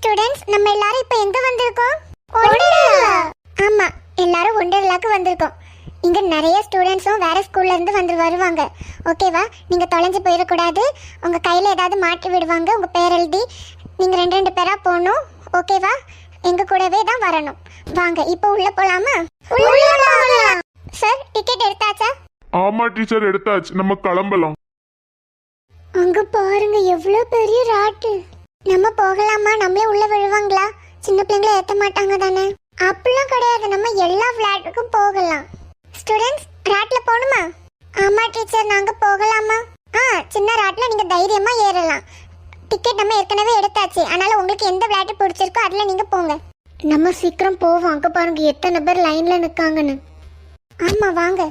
Students நம்ம எல்லாரும் இப்போ எங்க வந்திருக்கோம்? ஆமா எல்லாரும் ஒண்டர்லாக்கு வந்திருக்கோம். இங்க நிறைய ஸ்டூடெண்ட்ஸும் வேற ஸ்கூல்ல இருந்து வந்து வருவாங்க. ஓகேவா நீங்க தொலைஞ்சு போயிடக்கூடாது. உங்க கையில ஏதாவது மாட்டி விடுவாங்க. உங்க பேர் எழுதி நீங்க ரெண்டு ரெண்டு பேரா போகணும். ஓகேவா எங்க கூடவே தான் வரணும். வாங்க இப்போ உள்ள போலாமா? சார் டிக்கெட் எடுத்தாச்சா? ஆமா டீச்சர் எடுத்தாச்சு. நம்ம கிளம்பலாம். அங்க பாருங்க எவ்வளவு பெரிய ராட்டு. நம்ம போகலாமா? நம்மளே உள்ள விழுவாங்களா? சின்ன பிள்ளைங்களை ஏத்த மாட்டாங்க தானே? அப்படிலாம் கிடையாது. நம்ம எல்லா விளையாட்டுக்கும் போகலாம். ஸ்டூடெண்ட்ஸ் ராட்ல போகணுமா? ஆமா டீச்சர் நாங்க போகலாமா? ஆ சின்ன ராட்ல நீங்க தைரியமா ஏறலாம். டிக்கெட் நம்ம ஏற்கனவே எடுத்தாச்சு. அதனால உங்களுக்கு எந்த விளையாட்டு பிடிச்சிருக்கோ அதுல நீங்க போங்க. நம்ம சீக்கிரம் போவோம். அங்க பாருங்க எத்தனை பேர் லைன்ல நிக்காங்கன்னு. ஆமா வாங்க.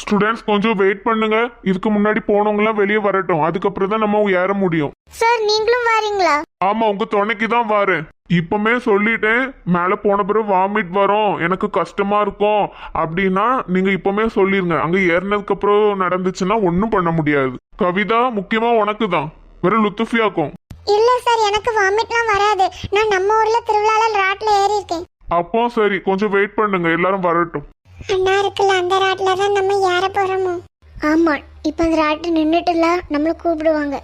ஸ்டூடெண்ட்ஸ் கொஞ்சம் வெயிட் பண்ணுங்க. இதுக்கு முன்னாடி போனவங்க எல்லாம் வெளியே வரட்டும். அதுக்கப்புறம் தான் நம்ம ஏற முடியும். சார் நீங்களும் வாரீங்களா? ஆமா உங்க துணைக்கு தான் வரேன். இப்பமே சொல்லிட்டேன். மேல போன பிறகு வாமிட் வரும். எனக்கு கஷ்டமா இருக்கும். அப்படின்னா நீங்க இப்பமே சொல்லிருங்க. அங்க ஏறினதுக்கு அப்புறம் நடந்துச்சுன்னா ஒன்றும் பண்ண முடியாது. கவிதா முக்கியமா உனக்கு தான் வெறும் லுத்துஃபியாக்கும். இல்ல சார் எனக்கு வாமிட்லாம் வராது. நான் நம்ம ஊர்ல திருவிழால ராட்ல ஏறி இருக்கேன் அப்போ சரி கொஞ்சம் வெயிட் பண்ணுங்க. எல்லாரும் வரட்டும். அண்ணா இருக்குல்ல அந்த ராட்ல தான் நம்ம ஏற போறோமோ? ஆமா இப்போ அந்த ராட்டு நின்னுட்டுல நம்மள கூப்பிடுவாங்க.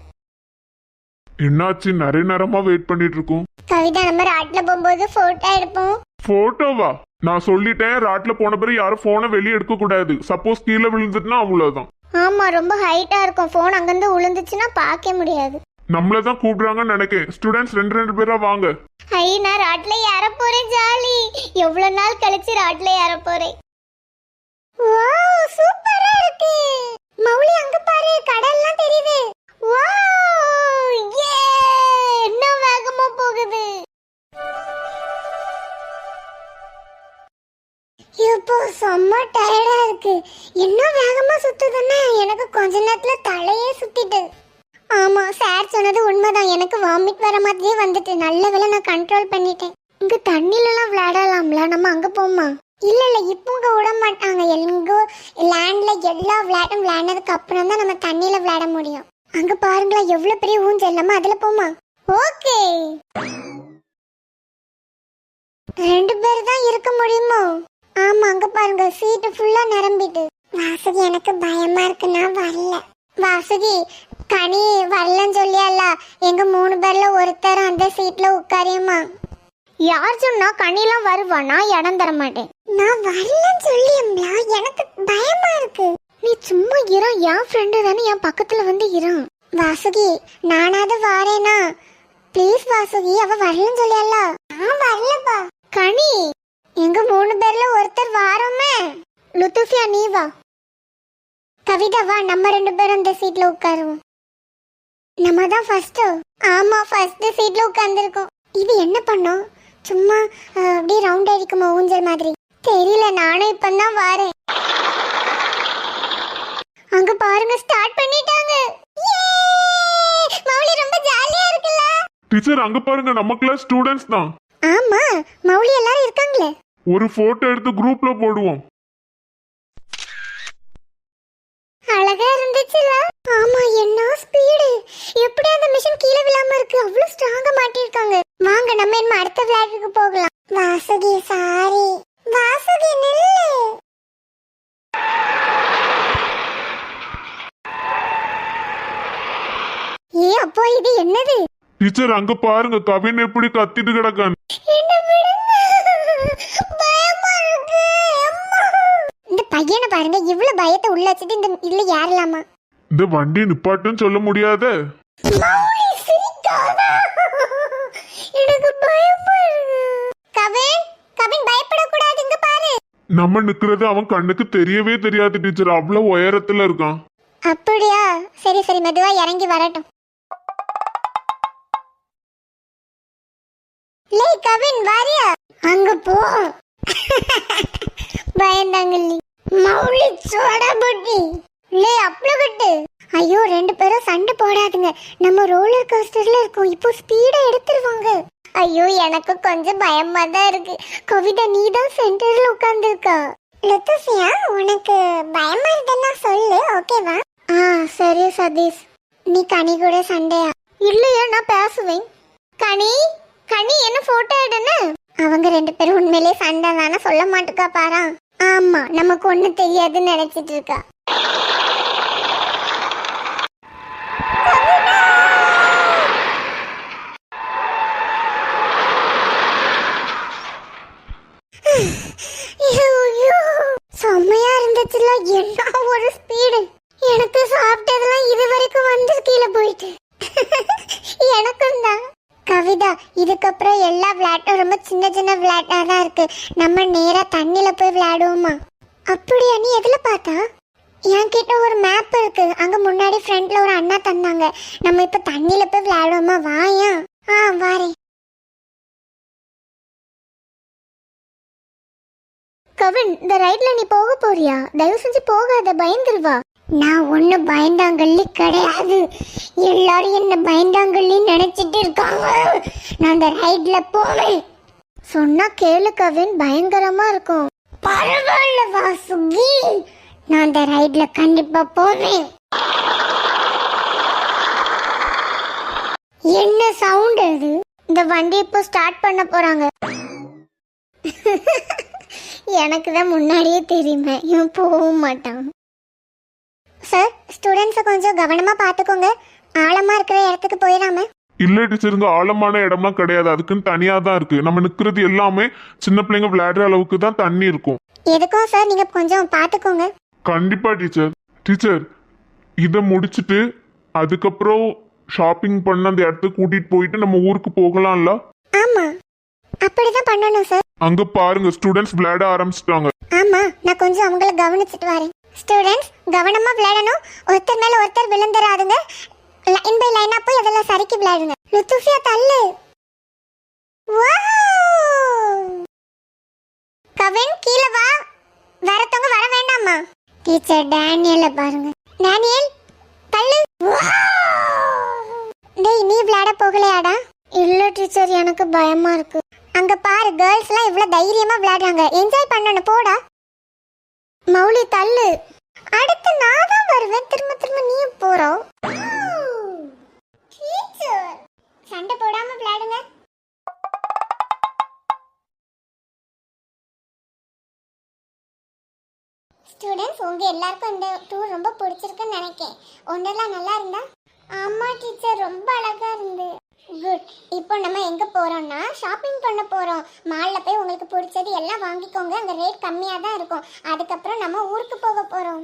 என்னாச்சு நிறைய நேரமா வெயிட் பண்ணிட்டு இருக்கோம் கவிதா நம்ம ராட்ல போகும்போது போட்டோ எடுப்போம். போட்டோவா நான் சொல்லிட்டேன் ராட்ல போன பிறகு யாரும் போனை வெளியே எடுக்க கூடாது. சப்போஸ் கீழே விழுந்துட்டுனா அவ்வளவுதான். ஆமா ரொம்ப ஹைட்டா இருக்கும். போன் அங்கிருந்து விழுந்துச்சுன்னா பார்க்க முடியாது. நம்மள தான் கூப்பிடுறாங்கன்னு நினைக்கிறேன். ஸ்டூடெண்ட்ஸ் ரெண்டு ரெண்டு பேரா வாங்க. ஐ நான் ராட்ல ஏற போறேன் ஜாலி. எவ்வளவு நாள் கழிச்சு ராட்ல ஏற போறேன்? வாவ் சூப்பரா இருக்கு. மௌலி அங்க பாரு கடல்லாம் தெரியுது. வாவ் ஏ என்ன வேகமா போகுது. இப்போ செம்ம டயர்டா இருக்கு. என்ன வேகமா சுத்துதுன்னா எனக்கு கொஞ்ச நேரத்துல தலையே சுத்திட்டு. ஆமா சார் சொன்னது உண்மைதான். எனக்கு வாமிட் வர மாதிரியே வந்துட்டு. நல்ல வேளை நான் கண்ட்ரோல் பண்ணிட்டேன். இங்க தண்ணில எல்லாம் விளையாடலாம்ல. நம்ம அங்க போமா? இல்ல இல்ல இப்போ விட மாட்டாங்க எங்கோ லேண்ட்ல எல்லா விளையாட்டும் விளையாடினதுக்கு அப்புறம் தான் நம்ம தண்ணியில விளையாட முடியும். அங்க பாருங்களேன் எவ்வளவு பெரிய ஊஞ்சல். நம்ம அதுல போமா? ஓகே. ரெண்டு பேர் தான் இருக்க முடியுமோ? ஆமா அங்க பாருங்க சீட்டு ஃபுல்லா நிரம்பிட்டு. வாசுகி எனக்கு பயமா இருக்கு நான் வரல. வாசுகி கனி வரலன்னு சொல்லியல்ல எங்க மூணு பேர்ல ஒருத்தர் அந்த சீட்ல உட்காரியுமா யார் சொன்னா கனிலாம் வருவா? நான் இடம் தர மாட்டேன். நான் வரலன்னு சொல்லியம்ல எனக்கு பயமா இருக்கு. நீ சும்மா இரு என் ஃப்ரெண்டு தானே என் பக்கத்துல வந்து இரு வாசுகி நானாவது வாரேனா? ப்ளீஸ் வாசுகி அவ வரலன்னு சொல்லியல்ல நான் வரலப்பா. கனி! எங்க மூணு பேர்ல ஒருத்தர் வாரோமே? லுத்துஃபியா நீ வா. கவிதா வா நம்ம ரெண்டு பேரும் இந்த சீட்ல உட்காருவோம். நம்ம தான் ஃபர்ஸ்ட் ஆமா ஃபர்ஸ்ட் சீட்ல உட்கார்ந்துருக்கோம். இது என்ன பண்ணோம்? சும்மா அப்படியே ரவுண்ட் அடிக்குமா ஊஞ்சல் மாதிரி. தெரியல நானும் இப்பதான் வாரேன். அங்க பாருங்க ஸ்டார்ட் பண்ணிட்டாங்க! மௌலி ரொம்ப ஜாலியா இருக்குல்ல? டீச்சர் அங்க பாருங்க நம்ம கிளாஸ் ஸ்டூடெண்ட்ஸ் தான். ஆமா மௌலி எல்லாரும் இருக்காங்களே. ஒரு போட்டோ எடுத்து குரூப்ல போடுவோம். அழகா இருந்துச்சுல? ஆமா என்ன எப்படி அந்த மிஷின் கீழே விழாம இருக்கு? அவ்வளவு ஸ்ட்ராங்கா மாட்டிருக்காங்க வாங்க நம்ம என்ன அடுத்த விளையாட்டுக்கு போகலாம். வாசுகி சாரி வாசுகி நில்லு. ஏ அப்போ இது என்னது? டீச்சர் அங்க பாருங்க கவின் எப்படி கத்திட்டு கிடக்கான். இந்த பையனை பாருங்க இவ்வளவு பயத்தை உள்ள வச்சுட்டு இந்த இதுல ஏறலாமா? இந்த வண்டி நிப்பாட்டுன்னு சொல்ல முடியாத. நம்ம நிக்கிறது அவன் கண்ணுக்கு தெரியவே தெரியாது டீச்சர். அவ்வளவு உயரத்துல இருக்கான். அப்படியா? சரி சரி மெதுவா இறங்கி வரட்டும். லே கவின் வாரியா? அங்க போ. பயந்தாங்கல்லி மௌலி சோடா புட்டி. லே அப்ளகட்டு ஐயோ ரெண்டு பேரும் சண்டை போடாதுங்க. நம்ம ரோலர் கோஸ்டர்ல இருக்கோம். இப்போ ஸ்பீடா எடுத்துருவாங்க. ஐயோ எனக்கு கொஞ்சம் பயமா தான் இருக்கு. கவிதா நீ தான் சென்டர்ல உட்கார்ந்துருக்கா? லுத்துசியா உனக்கு பயமா இருக்குன்னா சொல்லு ஓகேவா ஆ சரி சதீஷ். நீ கனி கூட சண்டையா? இல்லையா நான் பேசுவேன். கனி கனி என்ன போட்டோ எடுன்னு? அவங்க ரெண்டு பேரும் உண்மையிலே சண்டை தானே சொல்ல மாட்டுக்கா பாரா? ஆமா நமக்கு ஒண்ணு தெரியாதுன்னு நினைச்சிட்டு இருக்கா ஐயோ, செம்மையா இருந்துச்சுல என்ன ஒரு ஸ்பீடு எனக்கு சாப்பிட்டதெல்லாம் இது வரைக்கும் வந்து கீழே போயிட்டு. எனக்கும் தான். கவிதா இதுக்கப்புறம் எல்லா விளையாட்டும் ரொம்ப சின்ன சின்ன விளையாட்டா தான் இருக்கு. நம்ம நேரா தண்ணியில் போய் விளையாடுவோமா? அப்படியா நீ எதுல பார்த்தா? என்கிட்ட ஒரு மேப் இருக்கு. அங்க முன்னாடி ஃப்ரண்ட்ல ஒரு அண்ணா தந்தாங்க. நம்ம இப்ப தண்ணியில போய் விளையாடுவோமா? வாயா? ஆ வாரேன். கவின் இந்த ரைட்ல நீ போக போறியா? தயவு செஞ்சு போகாத பயந்துருவா. நான் ஒண்ணு பயந்தாங்கல்லி கிடையாது. எல்லாரும் என்ன பயந்தாங்கல்லி நினைச்சிட்டு இருக்காங்க. நான் அந்த ரைட்ல போவேன். சொன்னா கேளு கவின் பயங்கரமா இருக்கும். பரவாயில்ல வாசுகி. நான் அந்த ரைட்ல கண்டிப்பா போவேன். என்ன சவுண்ட் அது? இந்த வண்டி இப்போ ஸ்டார்ட் பண்ண போறாங்க. எனக்கு தான் முன்னாடியே தெரியுமே. இவன் போகவும் மாட்டான். சார் ஸ்டூடெண்ட்ஸை கொஞ்சம் கவனமா பார்த்துக்கோங்க ஆழமா இருக்கிற இடத்துக்கு போயிடாம. இல்ல டீச்சருங்க ஆழமான இடமா கிடையாது. அதுக்குன்னு தனியா தான் இருக்கு. நம்ம நிக்கிறது எல்லாமே சின்ன பிள்ளைங்க விளையாடுற அளவுக்கு தான் தண்ணி இருக்கும். எதுக்கும் சார் நீங்க கொஞ்சம் பார்த்துக்கோங்க கண்டிப்பா டீச்சர் டீச்சர் இதை முடிச்சிட்டு அதுக்கப்புறம் ஷாப்பிங் பண்ண அந்த இடத்துக்கு கூட்டிட்டு போயிட்டு நம்ம ஊருக்கு போகலாம்ல? ஆமா. அப்படிதான் பண்ணணும் சார் அங்க பாருங்க ஸ்டூடெண்ட்ஸ் விளையாட ஆரம்பிச்சிட்டாங்க. ஆமா நான் கொஞ்சம் அவங்கள கவனிச்சிட்டு வரேன். ஸ்டூடெண்ட்ஸ் கவனமா விளையாடணும். ஒருத்தர் மேல ஒருத்தர் விழுந்துடாதுங்க லைன் பை லைனா போய் அதெல்லாம் சறுக்கி விளையாடுங்க. லுத்துஃபியா தள்ளு. வாவ்! கவின் கீழே வா. வரத்தவங்க வர வேண்டாமா டீச்சர் டேனியல பாருங்க. டேனியல் தள்ளு. டேய் நீ விளையாட போகலையாடா? இல்ல டீச்சர் எனக்கு பயமா இருக்கு. அங்க பாரு கேர்ள்ஸ்லாம் இவ்வளோ இவ்வளவு தைரியமா விளையாடுறாங்க. என்ஜாய் பண்ணணும் போடா. மௌலி தள்ளு. அடுத்து நான் தான் வருவேன். திரும்ப திரும்ப நீ போறோம். சண்டை போடாம விளையாடுங்க. ஸ்டூடெண்ட்ஸ் உங்க எல்லாருக்கும் இந்த டூர் ரொம்ப பிடிச்சிருக்குன்னு நினைக்கேன் ஒன்றெல்லாம் நல்லா இருந்தா? ஆமா டீச்சர் ரொம்ப அழகா இருந்து. குட் இப்போ நம்ம எங்கே போகிறோம்னா ஷாப்பிங் பண்ண போகிறோம் மாலில் போய் உங்களுக்கு பிடிச்சது எல்லாம் வாங்கிக்கோங்க. அங்கே ரேட் கம்மியாக தான் இருக்கும். அதுக்கப்புறம் நம்ம ஊருக்கு போக போகிறோம்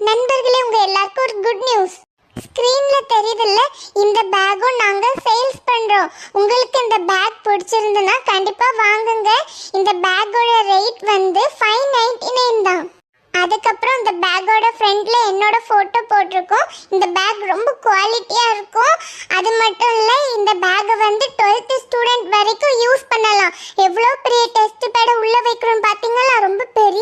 நண்பர்களே உங்கள் எல்லாருக்கும் ஒரு குட் நியூஸ் ஸ்க்ரீனில் தெரியுதுல்ல இந்த பேக்கும் நாங்கள் சேல்ஸ் பண்ணுறோம் உங்களுக்கு இந்த பேக் பிடிச்சிருந்துன்னா கண்டிப்பாக வாங்குங்க இந்த பேக்கோட ரேட் வந்து ஃபைவ் நைன்டி நைன் தான் அதுக்கப்புறம் இந்த பேக்கோட ஃப்ரண்ட்ல என்னோட போட்டோ போட்டிருக்கோம் இந்த பேக் ரொம்ப குவாலிட்டியா இருக்கும் அது மட்டும் இல்ல இந்த பேக்கை வந்து 12th ஸ்டூடெண்ட் வரைக்கும் யூஸ் பண்ணலாம் எவ்வளோ பெரிய டெஸ்ட் பேட உள்ள வைக்கிறோம் பாத்தீங்களா ரொம்ப